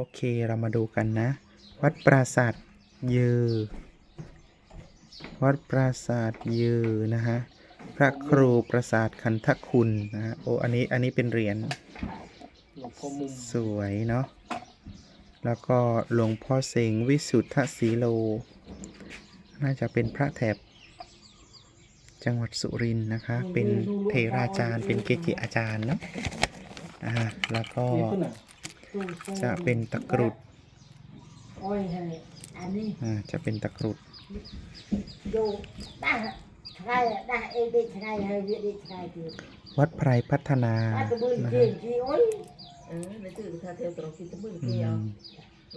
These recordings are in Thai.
โอเคเรามาดูกันนะ วัดปราสาทยือ วัดปราสาทยือนะฮะพระครูประสาทคันทคุณนะฮะโอ้อันนี้อันนี้เป็นเหรียญสวยเนาะแล้วก็หลวงพ่อเสงวิสุทธสีโล น่าจะเป็นพระแถบ จังหวัดสุรินทร์นะคะ เป็นเทราจารย์เป็นเกจิอาจารย์เนาะอ่าแล้วก็ จะเป็นตะกรุดอ้อยให้อันนี้อ่าจะเป็นตะกรุดดูได้ได้ได้เองได้ใช่ให้เวียได้ใช่คือวัดไพรพัฒนาถ้าจะมือนะเก่ฮะงที่โอ้ยเออในตื่นถ้าเที่ยวตรงที่ตะมืออืเกี่ยวม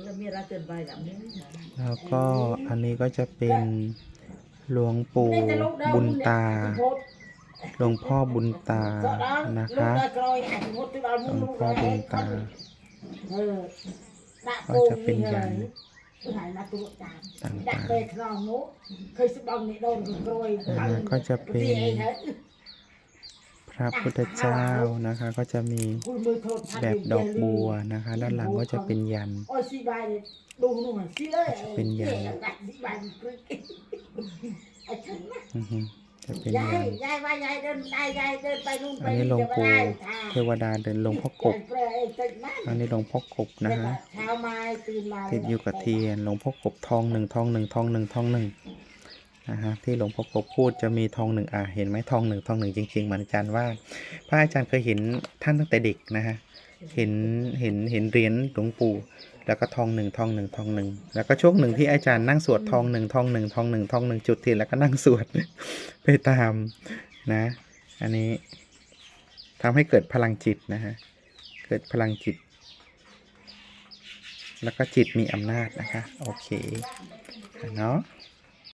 แล้วมีราเตือนใบดำนี้นะแล้วก็อันนี้ก็จะเป็นหลวงปู่ได้จะลงได้บุญตาโพดหลวงพ่อบุญตาสอดเอานะคะลงได้กลอยอาจจะโพดที่เราหลมุ่วงงลงพ่อได้บุญตา เออដាក់ ก็จะเป็นยัน หายมาตัวตาม ต่างๆ ដាក់ពេលត្រង់នោះเคยสบองនេះដូនក្រួយ อ่าก็จะเป็น พระพุทธเจ้านะคะ ก็จะมี គួយមើលថតថា แบบดอกบัวนะคะ ด้านหลังก็จะเป็นยัน អូស៊ីបាយដូងនោះស៊ីអើយ เป็นยัน ដាក់ស៊ីបាយព្រឹកអត់ចឹងណា อือฮึ จะเป็นยัาไงยยายว่ายายเดินยายยายเดินไปนู่นไปอันนี้หลวงปู่เทวดาเดินลงพ่อกบ อันนี้หลวงพ่อกบนะฮะติดอยู่กับเทียนหลวงพ่อกบทองหนึ่งทองหนึ่งทองหนึ่งทองหนึ่ง นะฮะที่หลวงพ่อกบพูดจะมีทองหนึ่งอะเห็นไหมทองหนึ่งทองหนึ่งจริงๆเหมือนอาจารย์ว่า พระอาจารย์เคยเห็นท่านตั้งแต่เด็กนะฮะเห็นเห็นเห็นเหรียญหลวงปู่แล้วก็ทองหนึ่งทองหนึ่งทองหนึ่งแล้วก็ช่วงหนึ่งที่อาจารย์นั่งสวดทองหนึ่งทองหนึ่งทองหนึ่งทองหนึ่งจุดเทียนแล้วก็นั่งสวดไปตามนะ อันนี้ทำให้เกิดพลังจิตนะฮะเกิดพลังจิต แล้วก็จิตมีอำนาจนะคะ โอเคเนาะ